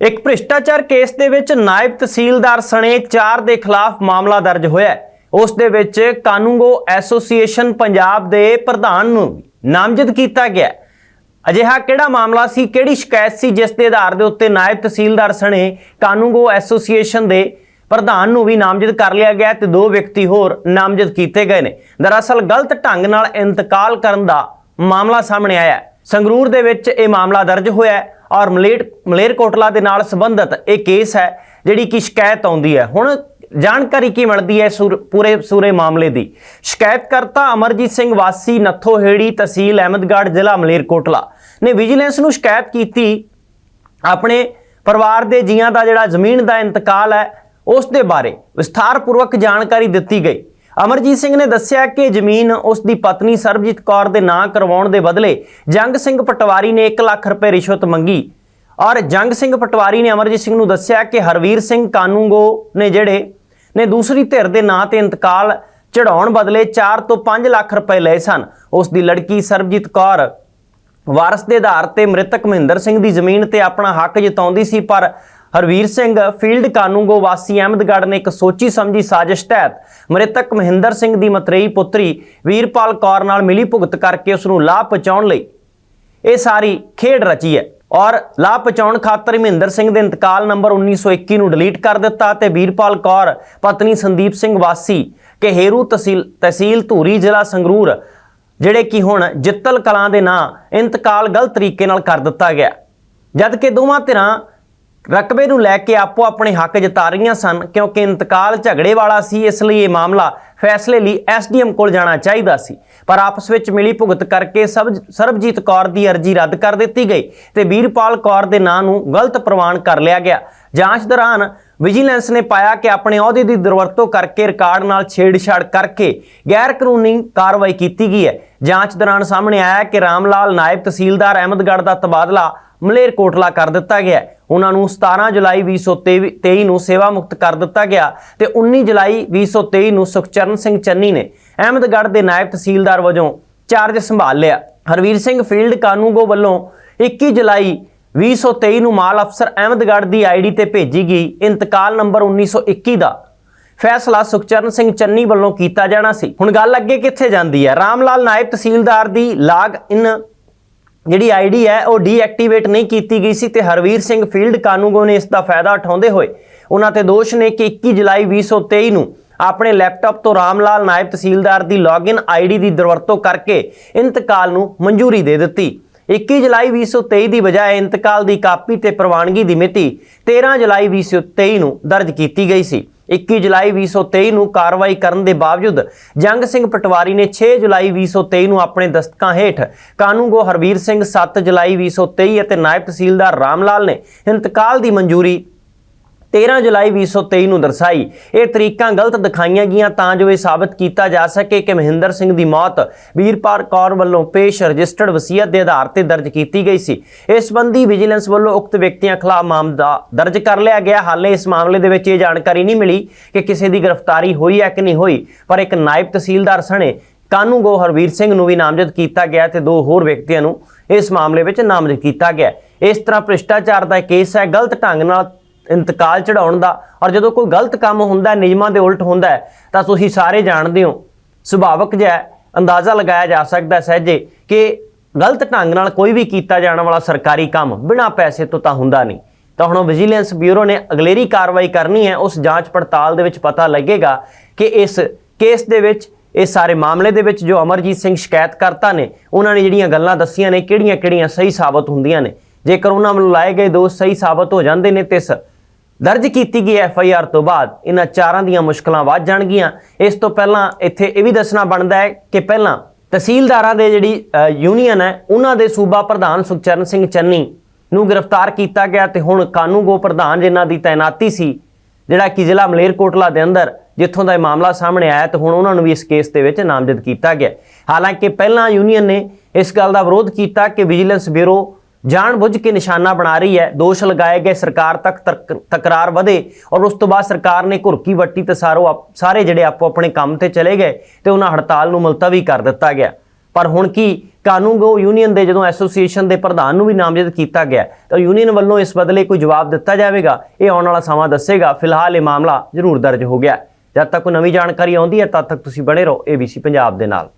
ਇੱਕ ਭ੍ਰਿਸ਼ਟਾਚਾਰ ਕੇਸ ਦੇ ਵਿੱਚ ਨਾਇਬ ਤਹਿਸੀਲਦਾਰ ਸਣੇ 4 ਦੇ ਖਿਲਾਫ ਮਾਮਲਾ ਦਰਜ ਹੋਇਆ ਹੈ। ਉਸ ਦੇ ਵਿੱਚ ਕਾਨੂੰਗੋ ਐਸੋਸੀਏਸ਼ਨ ਪੰਜਾਬ ਦੇ ਪ੍ਰਧਾਨ ਨੂੰ ਨਾਮਜ਼ਦ ਕੀਤਾ ਗਿਆ ਅਜਿਹਾ ਕਿਹੜਾ ਮਾਮਲਾ ਸੀ, ਕਿਹੜੀ ਸ਼ਿਕਾਇਤ ਸੀ, ਜਿਸ ਦੇ ਆਧਾਰ ਦੇ ਉੱਤੇ ਨਾਇਬ ਤਹਿਸੀਲਦਾਰ ਸਣੇ ਕਾਨੂੰਗੋ ਐਸੋਸੀਏਸ਼ਨ ਦੇ ਪ੍ਰਧਾਨ ਨੂੰ ਵੀ ਨਾਮਜ਼ਦ ਕਰ ਲਿਆ ਗਿਆ ਤੇ ਦੋ ਵਿਅਕਤੀ ਹੋਰ ਨਾਮਜ਼ਦ ਕੀਤੇ ਗਏ ਨੇ। ਦਰਅਸਲ ਗਲਤ ਢੰਗ ਨਾਲ ਇੰਤਕਾਲ ਕਰਨ ਦਾ ਮਾਮਲਾ ਸਾਹਮਣੇ ਆਇਆ ਸੰਗਰੂਰ ਦੇ ਵਿੱਚ ਇਹ ਮਾਮਲਾ ਦਰਜ ਹੋਇਆ ਔਰ ਮਲੇਰ ਮਲੇਰਕੋਟਲਾ ਦੇ ਨਾਲ ਸੰਬੰਧਿਤ ਇਹ ਕੇਸ ਹੈ, ਜਿਹੜੀ ਕਿ ਸ਼ਿਕਾਇਤ ਆਉਂਦੀ ਹੈ। ਹੁਣ ਜਾਣਕਾਰੀ ਕੀ ਮਿਲਦੀ ਹੈ ਸੂਰ- ਪੂਰੇ ਸੂਰੇ ਮਾਮਲੇ ਦੀ? ਸ਼ਿਕਾਇਤਕਰਤਾ ਅਮਰਜੀਤ ਸਿੰਘ ਵਾਸੀ ਨੱਥੋਹੇੜੀ ਤਹਿਸੀਲ ਅਹਿਮਦਗੜ੍ਹ, ਜ਼ਿਲ੍ਹਾ ਮਲੇਰਕੋਟਲਾ ਨੇ ਵਿਜੀਲੈਂਸ ਨੂੰ ਸ਼ਿਕਾਇਤ ਕੀਤੀ। ਆਪਣੇ ਪਰਿਵਾਰ ਦੇ ਜੀਆਂ ਦਾ ਜਿਹੜਾ ਜ਼ਮੀਨ ਦਾ ਇੰਤਕਾਲ ਹੈ, ਉਸ ਦੇ ਬਾਰੇ ਵਿਸਥਾਰਪੂਰਵਕ ਜਾਣਕਾਰੀ ਦਿੱਤੀ ਗਈ। ਅਮਰਜੀਤ ਸਿੰਘ ਨੇ ਦੱਸਿਆ ਕਿ ਜ਼ਮੀਨ ਉਸ ਦੀ ਪਤਨੀ ਸਰਬਜੀਤ ਕੌਰ ਦੇ ਨਾਂ ਕਰਵਾਉਣ ਦੇ ਬਦਲੇ ਜੰਗ ਸਿੰਘ ਪਟਵਾਰੀ ਨੇ 1 ਲੱਖ ਰੁਪਏ ਰਿਸ਼ਵਤ ਮੰਗੀ। ਔਰ ਜੰਗ ਸਿੰਘ ਪਟਵਾਰੀ ਨੇ ਅਮਰਜੀਤ ਸਿੰਘ ਨੂੰ ਦੱਸਿਆ ਕਿ ਹਰਵੀਰ ਸਿੰਘ ਕਾਨੂੰਗੋ ਨੇ ਜਿਹੜੇ ਨੇ ਦੂਸਰੀ ਧਿਰ ਦੇ ਨਾਂ ਤੇ ਇੰਤਕਾਲ ਚੜਾਉਣ ਬਦਲੇ 4 ਤੋਂ 5 ਲੱਖ ਰੁਪਏ ਲਏ ਸਨ। ਉਸ ਦੀ ਲੜਕੀ ਸਰਬਜੀਤ ਕੌਰ ਵਾਰਸ ਦੇ ਆਧਾਰ ਤੇ ਮ੍ਰਿਤਕ ਮਹਿੰਦਰ ਸਿੰਘ ਦੀ ਜ਼ਮੀਨ ਤੇ ਆਪਣਾ ਹੱਕ ਜਤਾਉਂਦੀ ਸੀ, ਪਰ ਹਰਵੀਰ ਸਿੰਘ ਫੀਲਡ ਕਾਨੂੰਗੋ ਵਾਸੀ ਅਹਿਮਦਗੜ੍ਹ ਨੇ ਇੱਕ ਸੋਚੀ ਸਮਝੀ ਸਾਜ਼ਿਸ਼ ਤਹਿਤ ਮ੍ਰਿਤਕ ਮਹਿੰਦਰ ਸਿੰਘ ਦੀ ਮਤਰੇਈ ਪੁੱਤਰੀ ਵੀਰਪਾਲ ਕੌਰ ਨਾਲ ਮਿਲੀ ਭੁਗਤ ਕਰਕੇ ਉਸ ਨੂੰ ਲਾਭ ਪਹੁੰਚਾਉਣ ਲਈ। ਇਹ ਸਾਰੀ ਖੇਡ ਰਚੀ ਹੈ ਔਰ ਲਾਭ ਪਹੁੰਚਾਉਣ ਖਾਤਰ ਮਹਿੰਦਰ ਸਿੰਘ ਦੇ ਇੰਤਕਾਲ ਨੰਬਰ 1921 ਨੂੰ ਡਿਲੀਟ ਕਰ ਦਿੱਤਾ ਤੇ ਵੀਰਪਾਲ ਕੌਰ, ਪਤਨੀ ਸੰਦੀਪ ਸਿੰਘ ਵਾਸੀ, ਕਹੇਰੂ ਤਹਿਸੀਲ ਤਹਿਸੀਲ ਧੂਰੀ ਜ਼ਿਲ੍ਹਾ ਸੰਗਰੂਰ, ਜਿਹੜੇ ਕਿ ਹੁਣ ਜਿੱਤਲ ਕਲਾਂ ਦੇ ਨਾਂ ਇੰਤਕਾਲ ਗਲਤ ਤਰੀਕੇ ਨਾਲ ਕਰ ਦਿੱਤਾ ਗਿਆ। ਜਦ ਕਿ ਦੋਵਾਂ ਧਿਰਾਂ ਰਕਬੇ ਨੂੰ ਲੈ ਕੇ ਆਪੋ ਆਪਣੇ ਹੱਕ ਜਤਾ ਰਹੀਆਂ ਸਨ, ਕਿਉਂਕਿ ਇੰਤਕਾਲ ਝਗੜੇ ਵਾਲਾ ਸੀ, ਇਸ ਲਈ ਇਹ ਮਾਮਲਾ ਫੈਸਲੇ ਲਈ ਐਸਡੀਐਮ ਕੋਲ ਜਾਣਾ ਚਾਹੀਦਾ ਸੀ। ਪਰ ਆਪਸ ਵਿੱਚ ਮਿਲੀ ਭੁਗਤ ਕਰਕੇ ਸਬ ਸਰਬਜੀਤ ਕੌਰ ਦੀ ਅਰਜ਼ੀ ਰੱਦ ਕਰ ਦਿੱਤੀ ਗਈ ਤੇ ਵੀਰਪਾਲ ਕੌਰ ਦੇ ਨਾਂ ਨੂੰ ਗਲਤ ਪ੍ਰਵਾਨ ਕਰ ਲਿਆ ਗਿਆ। ਜਾਂਚ ਦੌਰਾਨ ਵਿਜੀਲੈਂਸ ਨੇ ਪਾਇਆ ਕਿ ਆਪਣੇ ਅਹੁਦੇ ਦੀ ਦੁਰਵਰਤੋਂ ਕਰਕੇ ਰਿਕਾਰਡ ਨਾਲ ਛੇੜਛਾੜ ਕਰਕੇ ਗੈਰ ਕਾਨੂੰਨੀ ਕਾਰਵਾਈ ਕੀਤੀ ਗਈ ਹੈ। ਜਾਂਚ ਦੌਰਾਨ ਸਾਹਮਣੇ ਆਇਆ ਕਿ ਰਾਮਲਾਲ ਨਾਇਬ ਤਹਿਸੀਲਦਾਰ ਅਹਿਮਦਗੜ੍ਹ ਦਾ ਤਬਾਦਲਾ ਮਲੇਰਕੋਟਲਾ ਕਰ ਦਿੱਤਾ ਗਿਆ ਉਹਨਾਂ ਨੂੰ 17 ਜੁਲਾਈ 2023 ਨੂੰ ਸੇਵਾ ਮੁਕਤ ਕਰ ਦਿੱਤਾ ਗਿਆ ਤੇ 19 ਜੁਲਾਈ 2023 ਨੂੰ ਸੁਖਚਰਨ ਸਿੰਘ ਚੰਨੀ ਨੇ ਅਹਿਮਦਗੜ੍ਹ ਦੇ ਨਾਇਬ ਤਹਿਸੀਲਦਾਰ ਵਜੋਂ ਚਾਰਜ ਸੰਭਾਲ ਲਿਆ। ਹਰਵੀਰ ਸਿੰਘ ਫੀਲਡ ਕਾਨੂੰਗੋ ਵੱਲੋਂ 21 ਜੁਲਾਈ 2023 ਨੂੰ ਮਾਲ ਅਫਸਰ ਅਹਿਮਦਗੜ੍ਹ ਦੀ ਆਈਡੀ ਤੇ ਭੇਜੀ ਗਈ। ਇੰਤਕਾਲ ਨੰਬਰ 1921 ਦਾ। ਫੈਸਲਾ ਸੁਖਚਰਨ ਸਿੰਘ ਚੰਨੀ ਵੱਲੋਂ ਕੀਤਾ ਜਾਣਾ ਸੀ। ਹੁਣ ਗੱਲ ਅੱਗੇ ਕਿੱਥੇ ਜਾਂਦੀ ਹੈ? ਰਾਮਲਾਲ ਨਾਇਬ ਤਹਿਸੀਲਦਾਰ ਦੀ ਲਾਗ ਇਨ ਜਿਹੜੀ ਆਈਡੀ ਹੈ, ਉਹ ਡੀਐਕਟੀਵੇਟ ਨਹੀਂ ਕੀਤੀ ਗਈ ਸੀ ਤੇ ਹਰਵੀਰ ਸਿੰਘ ਫੀਲਡ ਕਾਨੂੰਗੋ ਨੇ ਇਸ ਦਾ ਫਾਇਦਾ ਉਠਾਉਂਦੇ ਹੋਏ ਉਹਨਾਂ ਤੇ ਦੋਸ਼ ਨੇ ਕਿ 21 ਜੁਲਾਈ 2023 ਨੂੰ ਆਪਣੇ ਲੈਪਟਾਪ ਤੋਂ ਰਾਮਲਾਲ ਨਾਇਬ ਤਹਿਸੀਲਦਾਰ ਦੀ ਲੌਗਇਨ ਆਈਡੀ ਦੀ ਦੁਰਵਰਤੋਂ ਕਰਕੇ ਇੰਤਕਾਲ ਨੂੰ ਮਨਜ਼ੂਰੀ ਦੇ ਦਿੱਤੀ। 21 ਜੁਲਾਈ 2023 ਦੀ ਬਜਾਏ ਇੰਤਕਾਲ ਦੀ ਕਾਪੀ ਤੇ ਪ੍ਰਵਾਨਗੀ ਦੀ ਮਿਤੀ 13 ਜੁਲਾਈ 2023 ਨੂੰ ਦਰਜ ਕੀਤੀ ਗਈ ਸੀ। 21 ਜੁਲਾਈ 2023 ਨੂੰ ਕਾਰਵਾਈ ਕਰਨ ਦੇ ਬਾਵਜੂਦ ਜੰਗ ਸਿੰਘ ਪਟਵਾਰੀ ਨੇ 6 ਜੁਲਾਈ 2023 ਨੂੰ ਆਪਣੇ ਦਸਤਕਾਂ ਹੇਠ ਕਾਨੂੰਗੋ ਹਰਵੀਰ ਸਿੰਘ 7 ਜੁਲਾਈ 2023 ਅਤੇ ਨਾਇਬ ਤਹਿਸੀਲਦਾਰ ਰਾਮਲਾਲ ਨੇ ਇੰਤਕਾਲ ਦੀ ਮਨਜ਼ੂਰੀ 13 ਜੁਲਾਈ 2023 ਨੂੰ ਦਰਸਾਈ। ਇਹ ਤਰੀਕਾਂ ਗਲਤ ਦਿਖਾਈਆਂ ਗਈਆਂ ਤਾਂ ਜੋ ਇਹ ਸਾਬਤ ਕੀਤਾ ਜਾ ਸਕੇ ਕਿ ਮਹਿੰਦਰ ਸਿੰਘ ਦੀ ਮੌਤ ਵੀਰਪਾਲ ਕੌਰ ਵੱਲੋਂ ਪੇਸ਼ ਰਜਿਸਟਰਡ ਵਸੀਅਤ ਦੇ ਆਧਾਰ ਤੇ ਦਰਜ ਕੀਤੀ ਗਈ ਸੀ। ਇਸ ਸੰਬੰਧੀ ਵਿਜੀਲੈਂਸ ਵੱਲੋਂ ਉਕਤ ਵਿਅਕਤੀਆਂ ਖਿਲਾਫ ਮਾਮਲਾ ਦਰਜ ਕਰ ਲਿਆ ਗਿਆ। ਹਾਲੇ ਇਸ ਮਾਮਲੇ ਦੇ ਵਿੱਚ ਇਹ ਜਾਣਕਾਰੀ ਨਹੀਂ ਮਿਲੀ ਕਿ ਕਿਸੇ ਦੀ ਗ੍ਰਿਫਤਾਰੀ ਹੋਈ ਹੈ ਕਿ ਨਹੀਂ ਹੋਈ, ਪਰ ਇੱਕ ਨਾਇਬ ਤਹਿਸੀਲਦਾਰ ਸਣੇ ਕਾਨੂੰਗੋ ਹਰਵੀਰ ਸਿੰਘ ਨੂੰ ਵੀ ਨਾਮਜ਼ਦ ਕੀਤਾ ਗਿਆ ਤੇ ਦੋ ਹੋਰ ਵਿਅਕਤੀਆਂ ਨੂੰ ਇਸ ਮਾਮਲੇ ਵਿੱਚ ਨਾਮਜ਼ਦ ਕੀਤਾ ਗਿਆ। ਇਸ ਤਰ੍ਹਾਂ ਭ੍ਰਿਸ਼ਟਾਚਾਰ ਦਾ ਕੇਸ ਹੈ। ਗਲਤ ਢੰਗ ਨਾਲ ਇੰਤਕਾਲ ਚੜਾਉਣ ਦਾ ਔਰ ਜਦੋਂ ਕੋਈ ਗਲਤ ਕੰਮ ਹੁੰਦਾ, ਨਿਯਮਾਂ ਦੇ ਉਲਟ ਹੁੰਦਾ ਤਾਂ ਤੁਸੀਂ ਸਾਰੇ ਜਾਣਦੇ ਹੋ, ਸੁਭਾਵਕ ਜਿਹਾ ਅੰਦਾਜ਼ਾ ਲਗਾਇਆ ਜਾ ਸਕਦਾ ਸਹਿਜੇ ਕਿ ਗਲਤ ਢੰਗ ਨਾਲ ਕੋਈ ਵੀ ਕੀਤਾ ਜਾਣ ਵਾਲਾ ਸਰਕਾਰੀ ਕੰਮ ਬਿਨਾਂ ਪੈਸੇ ਤੋਂ ਤਾਂ ਹੁੰਦਾ ਨਹੀਂ। ਤਾਂ ਹੁਣ ਵਿਜੀਲੈਂਸ ਬਿਊਰੋ ਨੇ ਅਗਲੇਰੀ ਕਾਰਵਾਈ ਕਰਨੀ ਹੈ, ਉਸ ਜਾਂਚ ਪੜਤਾਲ ਦੇ ਵਿੱਚ ਪਤਾ ਲੱਗੇਗਾ ਕਿ ਇਸ ਕੇਸ ਦੇ ਵਿੱਚ, ਇਸ ਸਾਰੇ ਮਾਮਲੇ ਦੇ ਵਿੱਚ ਜੋ ਅਮਰਜੀਤ ਸਿੰਘ ਸ਼ਿਕਾਇਤ ਕਰਤਾ ਨੇ, ਉਹਨਾਂ ਨੇ ਜਿਹੜੀਆਂ ਗੱਲਾਂ ਦੱਸੀਆਂ ਨੇ, ਕਿਹੜੀਆਂ-ਕਿਹੜੀਆਂ ਸਹੀ ਸਾਬਤ ਹੁੰਦੀਆਂ ਨੇ। ਜੇਕਰ ਉਹਨਾਂ ਵੱਲੋਂ ਲਾਏ ਗਏ ਦੋਸ਼ ਸਹੀ ਸਾਬਤ ਹੋ ਜਾਂਦੇ ਨੇ, ਤੇ ਇਸ ਦਰਜ ਕੀਤੀ ਗਈ ਐਫ ਆਈ ਆਰ ਤੋਂ ਬਾਅਦ ਇਹਨਾਂ ਚਾਰਾਂ ਦੀਆਂ ਮੁਸ਼ਕਲਾਂ ਵੱਧ ਜਾਣਗੀਆਂ। ਇਸ ਤੋਂ ਪਹਿਲਾਂ ਇੱਥੇ ਇਹ ਵੀ ਦੱਸਣਾ ਬਣਦਾ ਹੈ ਕਿ ਪਹਿਲਾਂ ਤਹਿਸੀਲਦਾਰਾਂ ਦੇ ਜਿਹੜੀ ਯੂਨੀਅਨ ਹੈ, ਉਹਨਾਂ ਦੇ ਸੂਬਾ ਪ੍ਰਧਾਨ ਸੁਖਚਰਨ ਸਿੰਘ ਚੰਨੀ ਨੂੰ ਗ੍ਰਿਫਤਾਰ ਕੀਤਾ ਗਿਆ ਤੇ ਹੁਣ ਕਾਨੂੰਗੋ ਪ੍ਰਧਾਨ ਜਿਨ੍ਹਾਂ ਦੀ ਤਾਇਨਾਤੀ ਸੀ, ਜਿਹੜਾ ਕਿ ਜ਼ਿਲ੍ਹਾ ਮਲੇਰਕੋਟਲਾ ਦੇ ਅੰਦਰ ਜਿੱਥੋਂ ਦਾ ਇਹ ਮਾਮਲਾ ਸਾਹਮਣੇ ਆਇਆ ਤੇ ਹੁਣ ਉਹਨਾਂ ਨੂੰ ਵੀ ਇਸ ਕੇਸ ਦੇ ਵਿੱਚ ਨਾਮਜ਼ਦ ਕੀਤਾ ਗਿਆ। ਹਾਲਾਂਕਿ ਪਹਿਲਾਂ ਯੂਨੀਅਨ ਨੇ ਇਸ ਗੱਲ ਦਾ ਵਿਰੋਧ ਕੀਤਾ ਕਿ ਵਿਜੀਲੈਂਸ ਬਿਊਰੋ ਜਾਣਬੁੱਝ ਕੇ ਨਿਸ਼ਾਨਾ ਬਣਾ ਰਹੀ ਹੈ, ਦੋਸ਼ ਲਗਾਏ ਗਏ, ਸਰਕਾਰ ਤੱਕ ਤਰਕ- ਤਕਰਾਰ ਵਧੇ ਔਰ ਉਸ ਤੋਂ ਬਾਅਦ ਸਰਕਾਰ ਨੇ ਘੁਰਕੀ ਵੱਟੀ ਤੇ ਸਾਰੋ ਆਪ- ਸਾਰੇ ਜਿਹੜੇ ਆਪੋ ਆਪਣੇ ਕੰਮ ਤੇ ਚਲੇ ਗਏ ਤੇ ਉਹਨਾਂ ਹੜਤਾਲ ਨੂੰ ਮੁਲਤਵੀ ਕਰ ਦਿੱਤਾ ਗਿਆ। ਪਰ ਹੁਣ ਕੀ ਕਾਨੂੰਗੋ ਯੂਨੀਅਨ ਦੇ ਜਦੋਂ ਐਸੋਸੀਏਸ਼ਨ ਦੇ ਪ੍ਰਧਾਨ ਨੂੰ ਵੀ ਨਾਮਜ਼ਦ ਕੀਤਾ ਗਿਆ, ਤਾਂ ਯੂਨੀਅਨ ਵੱਲੋਂ ਇਸ ਬਦਲੇ ਕੋਈ ਜਵਾਬ ਦਿੱਤਾ ਜਾਵੇਗਾ? ਇਹ ਆਉਣ ਵਾਲਾ ਸਮਾਂ ਦੱਸੇਗਾ। ਫਿਲਹਾਲ ਇਹ ਮਾਮਲਾ ਜ਼ਰੂਰ ਦਰਜ ਹੋ ਗਿਆ। ਜਦ ਤੱਕ ਕੋਈ ਨਵੀਂ ਜਾਣਕਾਰੀ ਆਉਂਦੀ ਹੈ, ਤਦ ਤੱਕ ਤੁਸੀਂ ਬਣੇ ਰਹੋ ABC ਪੰਜਾਬ ਦੇ ਨਾਲ।